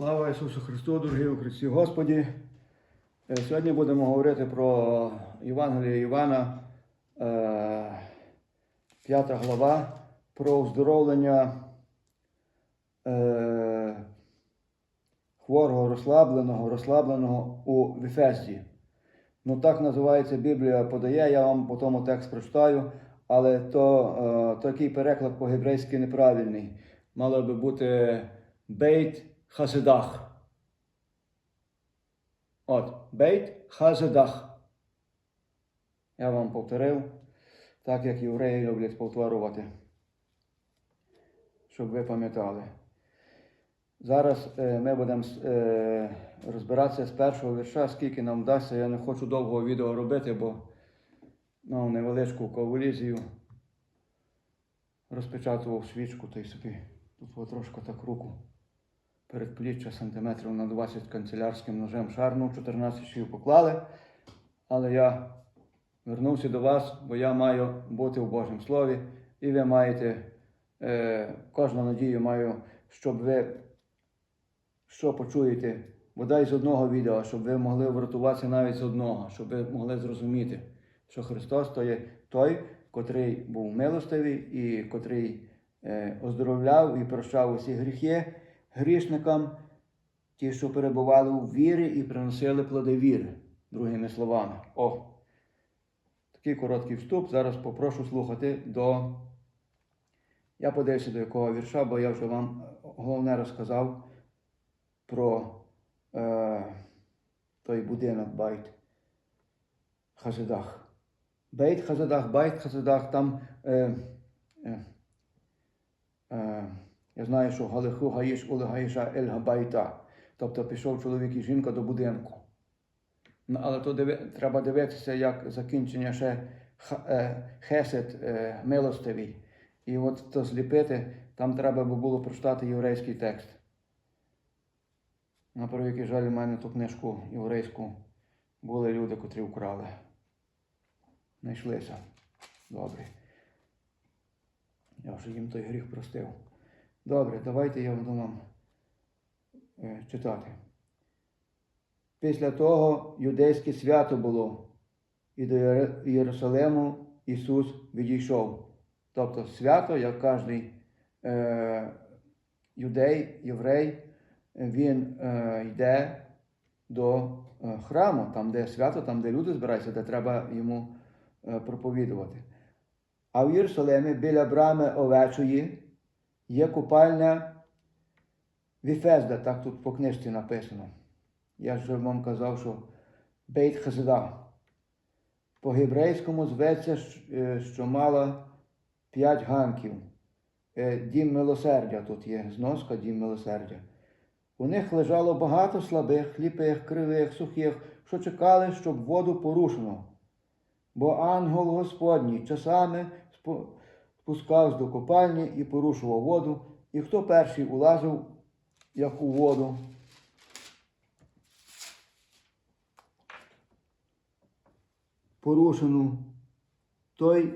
Слава Ісусу Христу, дорогі у Христі Господі. Е, Сьогодні будемо говорити про Євангеліє Івана, е, 5 глава, про оздоровлення е, хворого, розслабленого, розслабленого у Віфесті. Ну так називається Біблія подає, я вам по тому текст прочитаю, але то е, такий переклад по-гебрейськи неправильний. Мало би бути Бейт Хазедах. От, Бейт Хазедах. Я вам повторив, так як євреї люблять повторювати, щоб ви пам'ятали. Зараз е, ми будемо е, розбиратися з першого вірша, скільки нам вдасться. Я не хочу довгого відео робити, бо мав невеличку коволізію. Розпечатував свічку та й собі тут трошки так руку передпліччя сантиметрів на 20 канцелярським ножем шарнув, 14 швів поклали. Але я вернувся до вас, бо я маю бути в Божому Слові, і ви маєте, е, кожну надію маю, щоб ви що почуєте, бодай з одного відео, щоб ви могли врятуватися навіть з одного, щоб ви могли зрозуміти, що Христос то є той, котрий був милостивий і котрий е, оздоровляв і прощав усі гріхи грішникам, ті, що перебували у вірі і приносили плоди віри, другими словами. О, такий короткий вступ. Зараз попрошу слухати до. Я подивився до якого вірша, бо я вже вам головне розказав про е, той будинок Байт Хазедах. Бейт Хазедах, Байт Хазедах, там. Е, е, е, я знаю, що Галиху Гаїш Ули Гаїша Ель Габайта. Тобто пішов чоловік і жінка до будинку. Ну, але то диви, треба дивитися, як закінчення ще е, хесед е, милостивий. І от то зліпити, там треба би було прочитати єврейський текст. На превеликий жаль, у мене ту книжку єврейську були люди, котрі вкрали. Знайшлися. Добре. Я вже їм той гріх простив. Добре, давайте я буду вам е, читати. Після того юдейське свято було, і до Єр- Єрусалиму Ісус відійшов. Тобто свято, як кожен е, юдей, єврей, він е, йде до е, храму, там, де свято, там, де люди збираються, де треба йому е, проповідувати. А в Єрусалимі біля брами овечої є купальня Віфезда, так тут по книжці написано. Я ж вам казав, що Бейт Хазда. По гебрейському зветься, е, що мала п'ять ганків. Е, Дім милосердя тут є, зноска дім милосердя. У них лежало багато слабих, сліпих, кривих, сухих, що чекали, щоб воду порушено. Бо ангел Господній часами спускався до копальні і порушував воду, і хто перший улазив, як у воду, порушену, той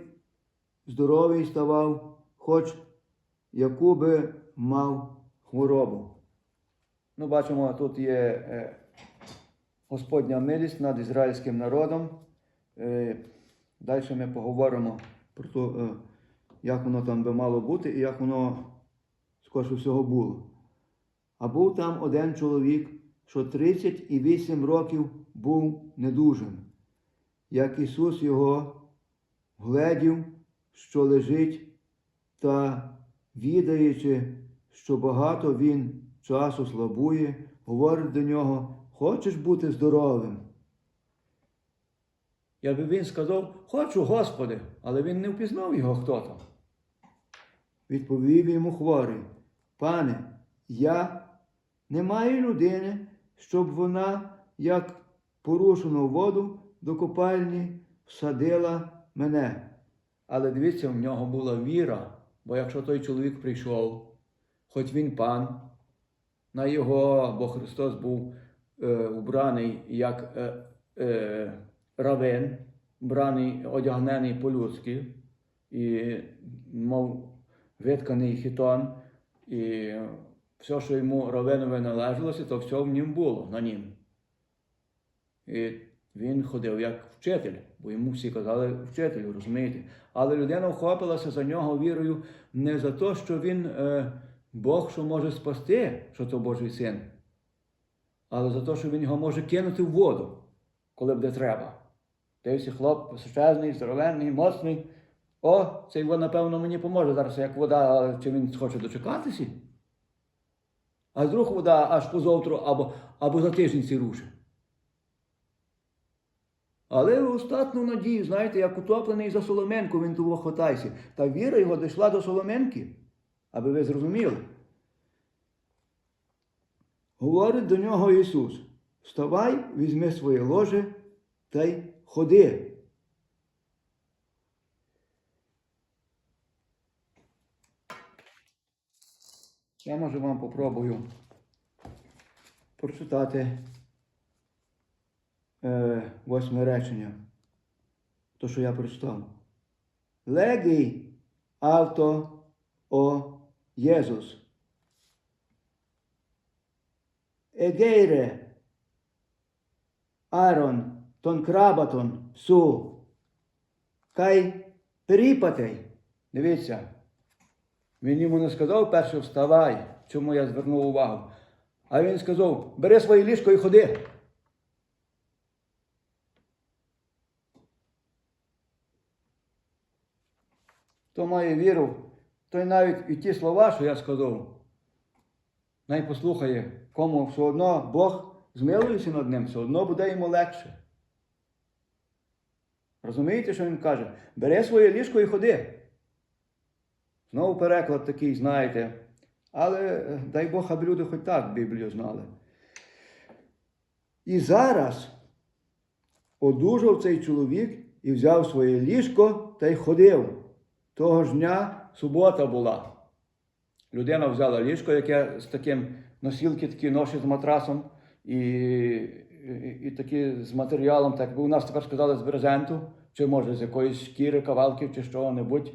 здоровий ставав, хоч яку би мав хворобу. Ну, бачимо, тут є е, Господня милість над ізраїльським народом. Е, далі ми поговоримо про те, е, як воно там би мало бути і як воно скорше всього було. А був там один чоловік, що 38 років був недужим. Як Ісус його гледів, що лежить, та відаючи, що багато він часу слабує, говорить до нього, хочеш бути здоровим. Якби він сказав, хочу, Господи, але він не впізнав його хто там. Відповів йому хворий, пане, я не маю людини, щоб вона, як порушену воду до копальні, всадила мене. Але дивіться, в нього була віра, бо якщо той чоловік прийшов, хоч він пан, на його, бо Христос був е, убраний як е, е, равин, браний, одягнений по-людськи, і мав витканий хітон, і все, що йому равенове належалося, то все в нім було на нім. І він ходив як вчитель, бо йому всі казали вчителю, розумієте? Але людина вхопилася за нього вірою не за те, що він е, Бог, що може спасти, що то Божий син, але за те, що він його може кинути в воду, коли буде треба. Дивися, хлоп височезний, здоровенний, моцний. О, цей його, напевно, мені поможе зараз, як вода, чи він хоче дочекатися? А вдруг вода аж позавтра або, або за тиждень ці рушить. Але остатну надію, знаєте, як утоплений за Соломенку, він того хватайся. Та віра його дійшла до Соломенки, аби ви зрозуміли. Говорить до нього Ісус: Вставай, візьми своє ложе та й ходи. Я може вам попробую прочитати е, восьме речення. То, що я прочитав. Легий авто о Єзус. Егейре Арон тон крабатон су. Кай періпатей. Дивіться. Він йому не сказав перше вставай, чому я звернув увагу. А він сказав, бери своє ліжко і ходи. Хто має віру, той навіть і ті слова, що я сказав, най послухає, кому все одно Бог змилується над ним, все одно буде йому легше. Розумієте, що він каже? Бери своє ліжко і ходи. Знову переклад такий, знаєте. Але е, дай Бог, аби люди хоч так Біблію знали. І зараз одужав цей чоловік і взяв своє ліжко та й ходив. Того ж дня субота була. Людина взяла ліжко, яке з таким носілки такі ноші з матрасом і, і, і такі з матеріалом, так би у нас тепер сказали з брезенту, чи може з якоїсь шкіри, кавалків, чи що-небудь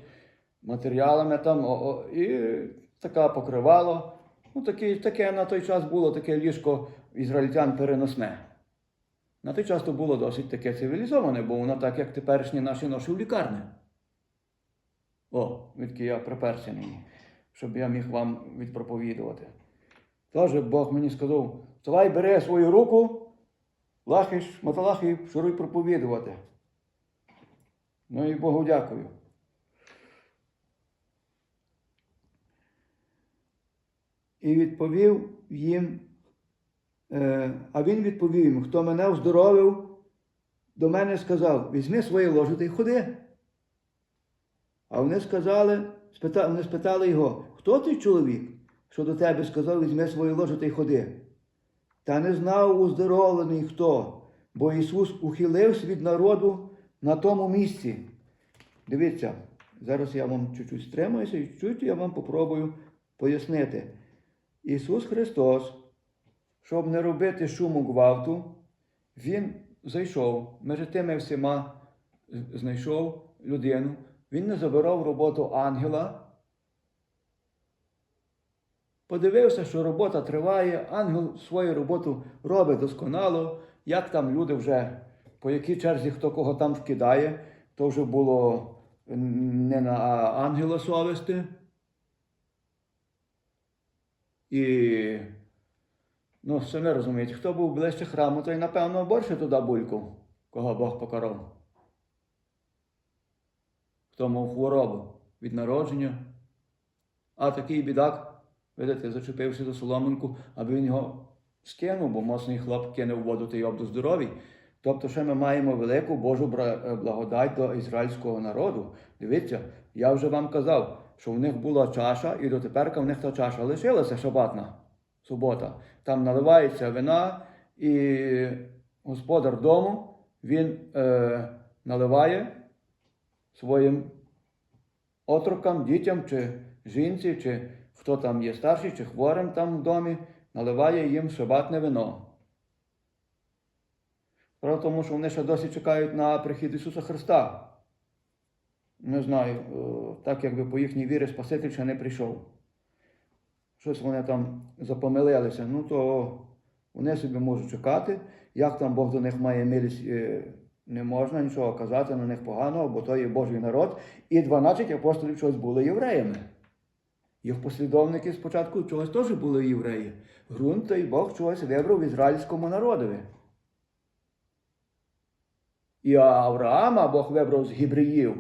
матеріалами там, о, о, і така покривало. Ну, такі, таке на той час було таке ліжко ізраїльтян переносне. На той час то було досить таке цивілізоване, бо воно так, як теперішні наші ноші в лікарні. О, відки я приперся нині, щоб я міг вам відпроповідувати. Тож Бог мені сказав, вставай, бери свою руку, лахиш, маталахи, шуруй проповідувати. Ну і Богу дякую. І відповів їм, е, а він відповів їм, хто мене оздоровив, до мене сказав, візьми своє ложе та й ходи. А вони сказали, спита, вони спитали його, хто той чоловік, що до тебе сказав, візьми своє ложе та й ходи. Та не знав уздоровлений хто, бо Ісус ухилився від народу на тому місці. Дивіться, зараз я вам чуть-чуть стримуюся і чуть я вам попробую пояснити. Ісус Христос, щоб не робити шуму гвалту, Він зайшов між тими всіма, знайшов людину. Він не забирав роботу ангела. Подивився, що робота триває, ангел свою роботу робить досконало, як там люди вже, по якій черзі хто кого там вкидає, то вже було не на ангела совісти. І, ну, самі розумієте, хто був ближче храму, той, напевно, більше туди булькав, кого Бог покарав. Хто мав хворобу від народження. А такий бідак, видите, зачепився за соломинку, аби він його скинув, бо моцний хлоп кине в воду та й обду здоровий. Тобто, ще ми маємо велику Божу благодать до ізраїльського народу. Дивіться, я вже вам казав, що в них була чаша, і дотепер в них та чаша лишилася шабатна субота. Там наливається вина, і господар дому він е, наливає своїм отрокам, дітям чи жінці, чи хто там є старший, чи хворим там в домі, наливає їм шабатне вино. Правда, тому що вони ще досі чекають на прихід Ісуса Христа. Не знаю, так якби по їхній вірі Спаситель ще не прийшов. щось вони там запомилилися, ну то вони собі можуть чекати, як там Бог до них має милість, е, не можна нічого казати на них поганого, бо то є Божий народ. І 12 апостолів чогось були євреями. Їх послідовники спочатку чогось теж були євреї. Грунт той Бог чогось вибрав ізраїльському народові. І Авраама Бог вибрав з гібреїв.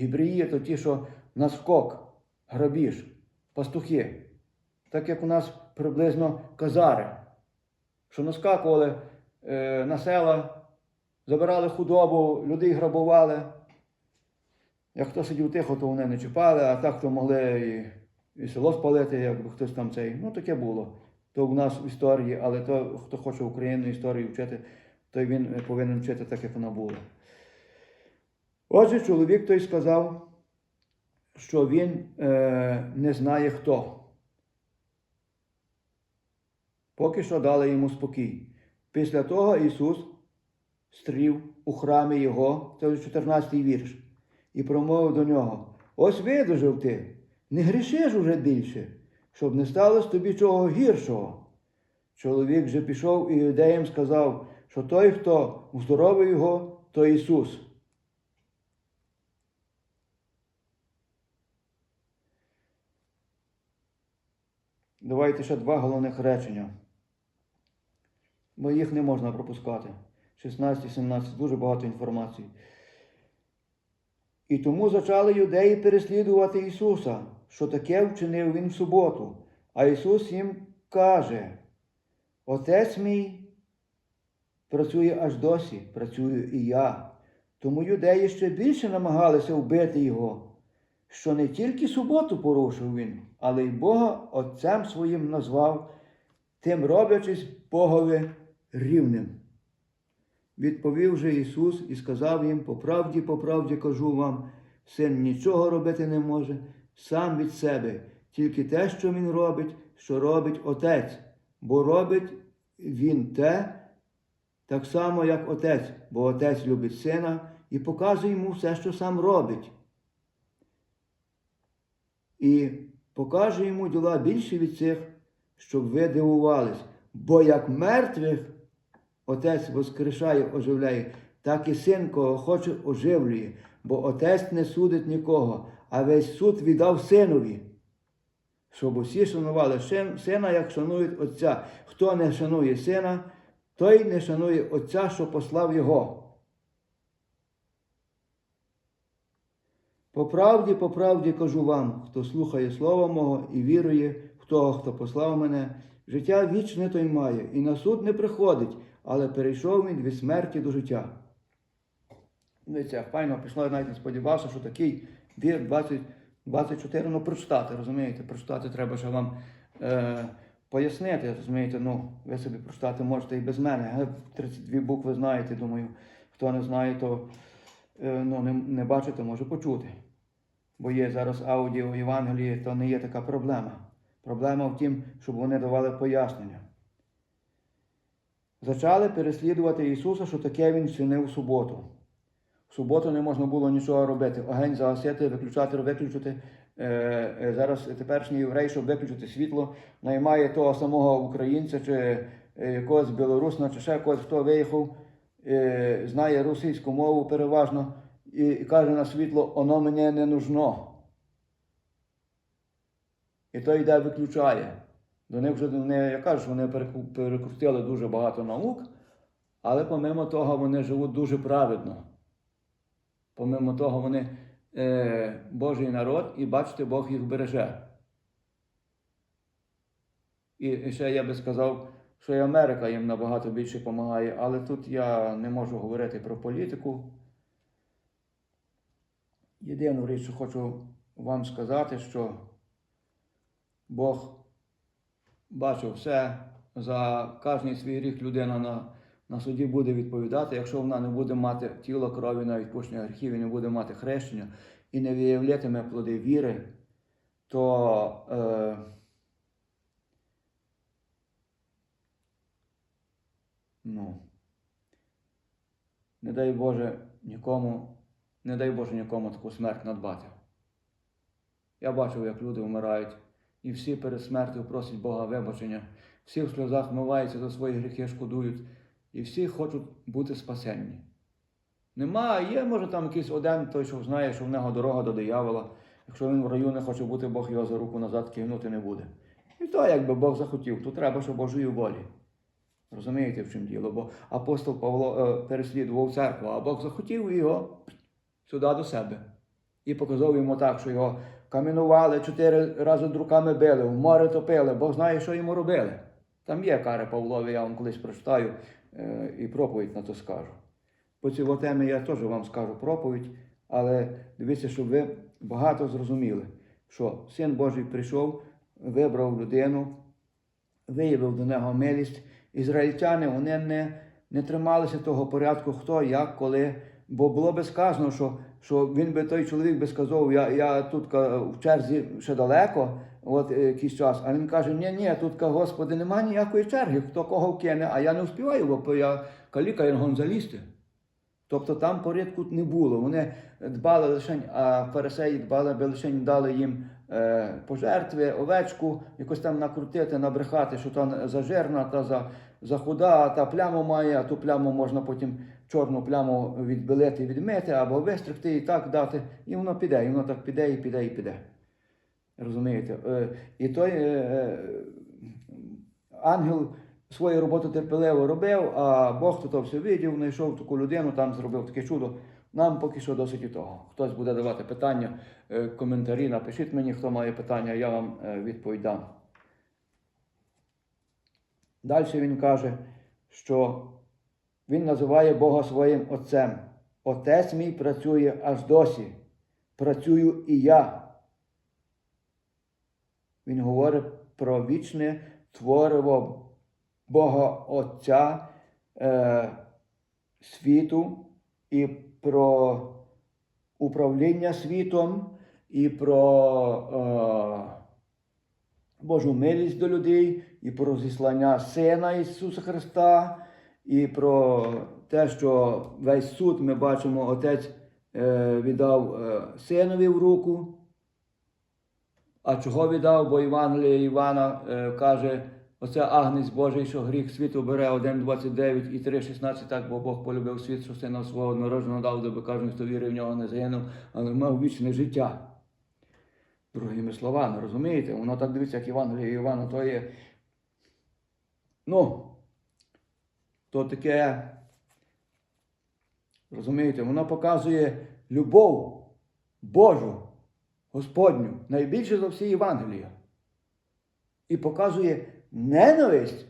Гібреї то ті, що на скок, грабіж, пастухи. Так як у нас приблизно казари, що наскакували е, на села, забирали худобу, людей грабували. Як хто сидів тихо, то вони не чіпали, а так то могли і, і село спалити, якби хтось там цей. Ну таке було. То в нас в історії, але то, хто хоче Україну історію вчити, то він повинен вчити так, як вона була. Отже, чоловік той сказав, що він е, не знає хто. Поки що дали йому спокій. Після того Ісус стрів у храмі Його, це 14-й вірш, і промовив до нього: Ось видужив ти, не грішиш уже більше, щоб не сталося тобі чого гіршого. Чоловік же пішов і юдеям сказав, що той, хто уздоровив його, то Ісус. Давайте ще два головних речення. Бо їх не можна пропускати. 16 17 дуже багато інформації. І тому зачали юдеї переслідувати Ісуса, що таке вчинив Він в суботу. А Ісус їм каже: Отець мій працює аж досі, працюю і я. Тому юдеї ще більше намагалися вбити Його, що не тільки суботу порушив він, але й Бога Отцем своїм назвав, тим роблячись Богові рівним. Відповів же Ісус і сказав їм: по правді, по правді кажу вам, син нічого робити не може, сам від себе, тільки те, що він робить, що робить Отець, бо робить він те, так само, як Отець, бо Отець любить сина і показує йому все, що сам робить. І покаже йому діла більше від цих, щоб ви дивувались, бо як мертвих Отець воскрешає, оживляє, так і син, кого хоче, оживлює, бо Отець не судить нікого, а весь суд віддав синові. Щоб усі шанували сина, як шанують Отця. Хто не шанує сина, той не шанує Отця, що послав Його. По правді, по правді кажу вам, хто слухає Слова мого і вірує в того, хто послав мене, життя вічне той має, і на суд не приходить, але перейшов він від смерті до життя. Дивіться, файно пішло, я навіть не сподівався, що такий вір 20, 24, ну прочитати, розумієте, прочитати треба ще вам е, пояснити, розумієте, ну, ви собі прочитати можете і без мене. 32 букви знаєте, думаю, хто не знає, то е, ну, не, не бачите, може почути. Бо є зараз аудіо в Євангелії, то не є така проблема. Проблема в тім, щоб вони давали пояснення. Зачали переслідувати Ісуса, що таке Він вчинив у суботу. В суботу не можна було нічого робити. Огонь загасити, виключати, виключити. Е, е, зараз теперішній єврей, щоб виключити світло, наймає того самого українця чи е, якогось білорусна, чи ще когось, хто виїхав, знає російську мову переважно і, каже на світло, воно мені не нужно. І той йде виключає. До них вже вони, я кажу, що вони перекрутили дуже багато наук, але помимо того вони живуть дуже праведно. Помимо того, вони е, Божий народ, і бачите, Бог їх береже. І, ще я би сказав, що і Америка їм набагато більше допомагає, але тут я не можу говорити про політику. Єдину річ, що хочу вам сказати, що Бог бачив все, за кожний свій гріх людина на, на суді буде відповідати, якщо вона не буде мати тіло крові на відпущення гріхів і не буде мати хрещення і не виявлятиме плоди віри, то е, ну, не дай Боже нікому, не дай Боже нікому таку смерть надбати. Я бачив, як люди вмирають. і всі перед смертю просять Бога вибачення, всі в сльозах вмиваються за свої гріхи, шкодують, і всі хочуть бути спасенні. Нема, є, може, там якийсь один, той, що знає, що в нього дорога до диявола. Якщо він в раю не хоче бути, Бог його за руку назад кивнути не буде. І то, якби Бог захотів, то треба, що Божої волі. Розумієте, в чому діло? Бо апостол Павло е, переслідував церкву, а Бог захотів його сюди до себе. І показав йому так, що його камінували, чотири рази руками били, в море топили, Бог знає, що йому робили. Там є кари Павлові, я вам колись прочитаю і проповідь на то скажу. По цій темі я теж вам скажу проповідь, але дивіться, щоб ви багато зрозуміли, що Син Божий прийшов, вибрав людину, виявив до нього милість. Ізраїльтяни вони не, не трималися того порядку, хто, як, коли. Бо було би сказано, що, що він би той чоловік би сказав, я, я тут в черзі ще далеко, от е, якийсь час. А він каже, ні, ні, тут, Господи, немає ніякої черги, хто кого вкине, а я не вспіваю, бо я каліка я гон залізти. Тобто там порядку не було. Вони дбали лише, а фарисеї дбали, би лише дали їм е, пожертви, овечку, якось там накрутити, набрехати, що та зажирна, та за, за худа, та пляму має, а ту пляму можна потім чорну пляму відбілити, відмити або вистригти і так дати. І воно піде, і воно так піде, і піде, і піде. Розумієте? Е, і той е, е, ангел свою роботу терпеливо робив, а Бог то, то все видів, знайшов таку людину, там зробив таке чудо. Нам поки що досить і того. Хтось буде давати питання, коментарі, напишіть мені, хто має питання, я вам е, відповідь дам. Далі він каже, що він називає Бога своїм Отцем. Отець мій працює аж досі. Працюю і я. Він говорить про вічне твориво Бога Отця е, світу і про управління світом, і про е, Божу милість до людей, і про зіслання Сина Ісуса Христа, і про те, що весь суд ми бачимо, Отець е, віддав е, Синові в руку. А чого віддав? Бо Євангеліє Івана е, каже, оце Агнець Божий, що гріх світу бере 1,29 і 3,16, так, бо Бог полюбив світ, що сина свого народженого дав, доби кожен, хто вірив в нього, не загинув, але мав вічне життя. Другими словами, розумієте? Воно так дивиться, як Євангеліє Івана, то є. Ну, то таке, розумієте, воно показує любов Божу, Господню, найбільше за всі Євангелія. І показує ненависть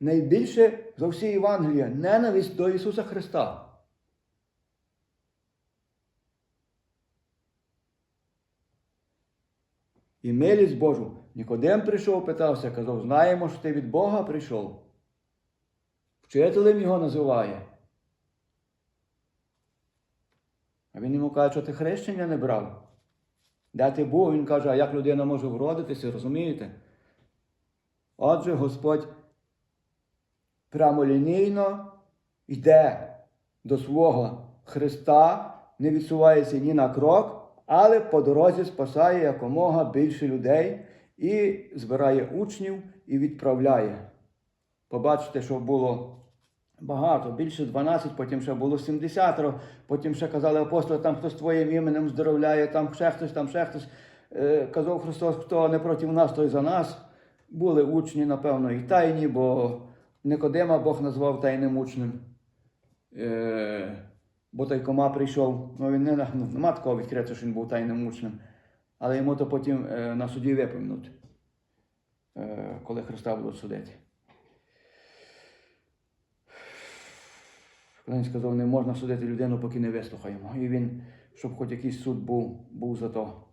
найбільше за всі Євангелія, ненависть до Ісуса Христа. І милість Божу. Нікодем прийшов, питався, казав, знаємо, що ти від Бога прийшов. Вчителем його називає. А він йому каже, що ти хрещення не брав. Де ти? Він каже, а як людина може вродитися, розумієте? Отже, Господь прямолінійно йде до свого Христа, не відсувається ні на крок, але по дорозі спасає якомога більше людей і збирає учнів і відправляє. Побачите, що було багато, більше 12, потім ще було 70, потім ще казали апостоли, там хтось твоїм іменем здоровляє, там ще хтось, там ще хтось. Е, Казав Христос, хто не проти нас, той за нас. Були учні, напевно, і тайні, бо Никодима Бог назвав тайним учнем. Е, бо той кома прийшов, ну він не ну, нема такого відкрито, що він був тайним учнем, але йому то потім е, на суді випомнуть, е, коли Христа будуть судити. Коли він сказав, не можна судити людину, поки не вислухаємо. І він, щоб хоч якийсь суд був, був за то.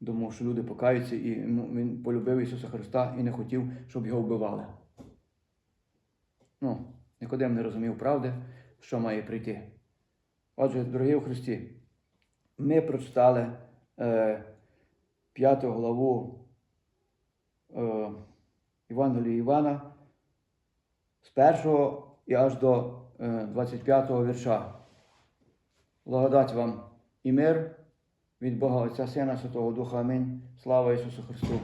Думав, що люди покаються, і ну, він полюбив Ісуса Христа і не хотів, щоб його вбивали. Ну, Никодим не розумів правди, що має прийти. Отже, дорогі у Христі, ми прочитали е, п'яту главу е, Євангелія Івана з першого і аж до е, 25-го вірша. Благодать вам і мир від Бога Отця Сина Святого Духа Амінь. Слава Ісусу Христу!